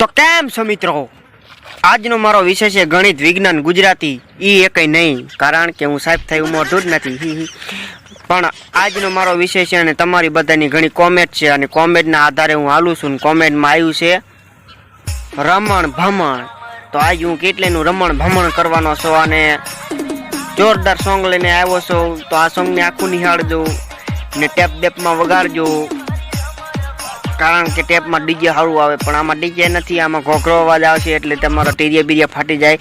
તો કેમ છો મિત્રો આજનો મારો વિષય છે ગણિત, વિજ્ઞાન, ગુજરાતી. એ એકય નહીં, કારણ કે હું સાહેબ થઈ ઉંમર જ નથી. પણ આજનો મારો વિષય છે અને તમારી બધાની ઘણી કોમેન્ટ છે અને કોમેન્ટના આધારે હું હાલું છું કોમેન્ટમાં આવ્યું છે, રમણ ભમણ. તો આજ હું કેટલેનું રમણ ભમણ કરવાનો છું અને જોરદાર સોંગ લઈને આવ્યો છું. તો આ સોંગને આખું નિહાળજો ને ટેપ ડેપમાં વગાડજો. કારણ કે ટેપમાં ડીજે સારું આવે, પણ આમાં ડીજે નથી, આમાં ઘોઘરો અવાજ આવશે એટલે તમારો ટીરિયા બીરિયા ફાટી જાય.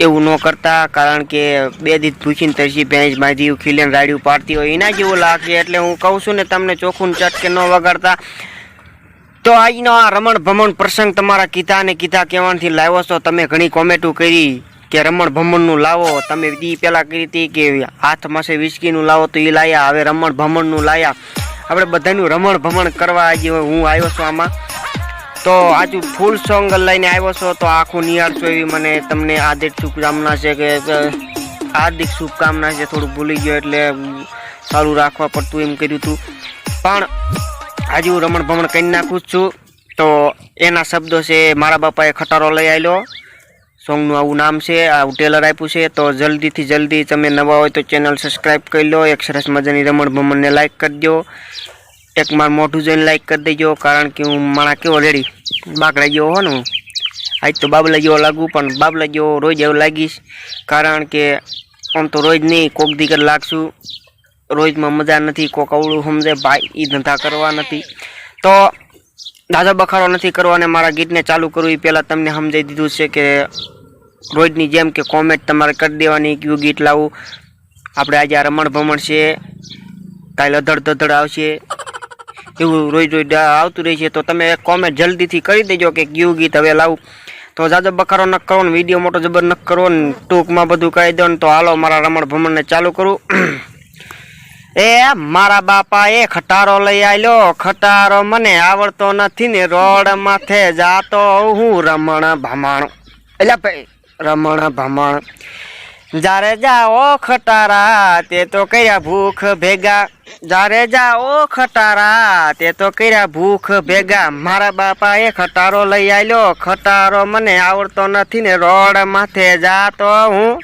એવું ન કરતા, કારણ કે બે દીધ ભૂખીને તરસી ભેંસ બાંધી ખીલેન રાડ્યું પાડતી હોય, એના જેવું લાગે. એટલે હું કહું છું ને, તમને ચોખ્ખું ચટકે ન વગાડતા. તો આજનો આ રમણ ભમણ પ્રસંગ તમારા કીધા અને કીધા કહેવાથી લાવ્યો છો. તમે ઘણી કોમેન્ટો કરી કે રમણ ભમણનું લાવો. તમે દી પહેલાં કરી હતી કે હાથ માસે વિસ્કીનું લાવો તો એ લાયા. હવે રમણ ભમણનું લાયા. આપણે બધાનું રમણ ભમણ કરવા આજે હું આવ્યો છું આમાં. તો આજુ ફૂલ સોંગ લઈને આવ્યો છો, તો આખું નિહાળશો એવી મને તમને આદિક શુભકામના છે કે હાર્દિક શુભકામના છે, થોડું ભૂલી ગયો એટલે સારું રાખવા પડતું એમ કર્યું હતું પણ આજે હું રમણ ભમણ કરી નાખું છું. તો એના શબ્દો છે, મારા બાપાએ ખટારો લઈ આવેલો સોંગનું આવું નામ છે, આવું ટેલર આપ્યું છે, તો જલ્દીથી જલ્દી તમે નવા હોય તો ચેનલ સબસ્ક્રાઈબ કરી લો, એક સરસ મજાની રમણ ભમણને લાઇક કરી દો. એક માર મોઢું જોઈને લાઇક કરી દેજો, કારણ કે હું માણા કેવો રેડી બાકડા ગયો હો ને હું. આજ તો બાબલા જેવો લાગુ, પણ બાબલા જેવો રોજ એવું લાગીશ, કારણ કે આમ તો રોજ નહીં, કોક દીકર લાગશું. રોજમાં મજા નથી, કોક અવળું સમજે, ભાઈ એ ધંધા કરવા નથી. તો દાદા બખાડો નથી કરવો અને મારા ગીતને ચાલુ કરવું એ પહેલાં તમને સમજાઈ દીધું છે કે રોજની જેમ કે કોમેન્ટ તમારે કરી દેવાની કયું ગીત લાવવું આપણે આજે આ રમણ ભમણ છે, કાલે અધડ ધધડ આવશે. એવું રોજ રોજ આવતું રહે છે. તો તમે કોમેન્ટ જલ્દીથી કરી દેજો કે કયું ગીત હવે લાવું. તો જાજો બખારો ન કરો ને, વીડિયો મોટો જબર ન કરો ને, ટૂંકમાં બધું કહી દો ને તો હાલો મારા રમણ ભમણને ચાલુ કરું. એ મારા બાપા એ ખટારો લઈ આવ્યો ખટારો મને આવડતો નથી ને રોડ માથે જાતો હું રમણ ભમણ. એટલે રમણ ભમણ. જારે જાઓ ખટારા, તે તો કર્યા ભૂખ ભેગા. જારે જાઓ ખટારા, તે તો કર્યા ભૂખ ભેગા. મારા બાપા એ ખટારો લઈ આવ્યો ખટારો મને આવડતો નથી ને રોડ માથે જાતો હું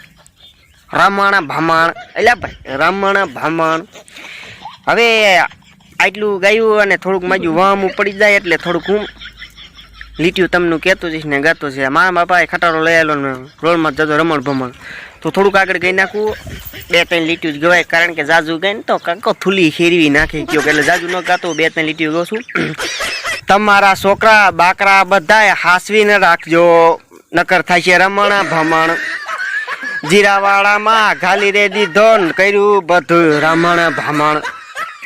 રમણ ભમણ એટલે ભાઈ રમણ ભમણ હવે આટલું ગાયું અને થોડુંક માજુ વામું પડી જાય એટલે થોડુંક હું લીટ્યું તમને કહેતું જઈશ ને ગાતો છે મારા બાપાએ ખટારો લઈ આવેલો ને રોડમાં જતો રમણ ભમણ. તો થોડુંક આગળ ગઈ નાખું. બે ત્રણ લીટ્યું જ ગવાય, કારણ કે જાજુ ગઈ ને તો કાંકો થૂલી ખેરવી નાખી ગયો એટલે જાજુ ન ગાતો, બે ત્રણ લીટ્યું ગો છું. તમારા છોકરા, બાકરા બધાય હાસવીને રાખજો. નકર થાય છે રમણ ભમણ જીરાવાળામાં ખાલી રે દીધો કર્યું બધું રમણ ભમણ.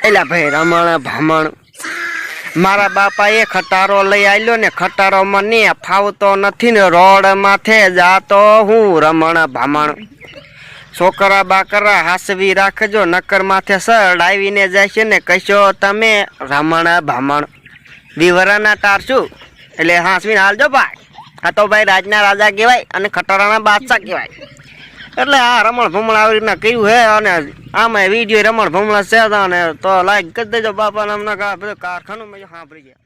એલા ભાઈ, રમણ ભમણ. મારા બાપાએ ખટારો લઈ આવ્યો ને ખટારો મને ફાવતો નથી ને રોડ માથે જાતો હું રમણ ભમણ. છોકરા બાકરા હાસવી રાખજો, નકર માથે સડાવીને જશે ને કશો તમે રમણ ભમણ. વિવરાના ટારશું એટલે હાસવીને હાલજો ભાઈ. આ તો ભાઈ, રાજના રાજા કહેવાય અને ખટારાના બાદશાહ કહેવાય. એટલે આ રમણ ભમણ આવી રીતના કહ્યું હે અને આમાં વીડિયો રમણ ભમણા છે અને તો લાઈક કરી દેજો બાપા નામના કારખાનું મેં સાંભળી ગયા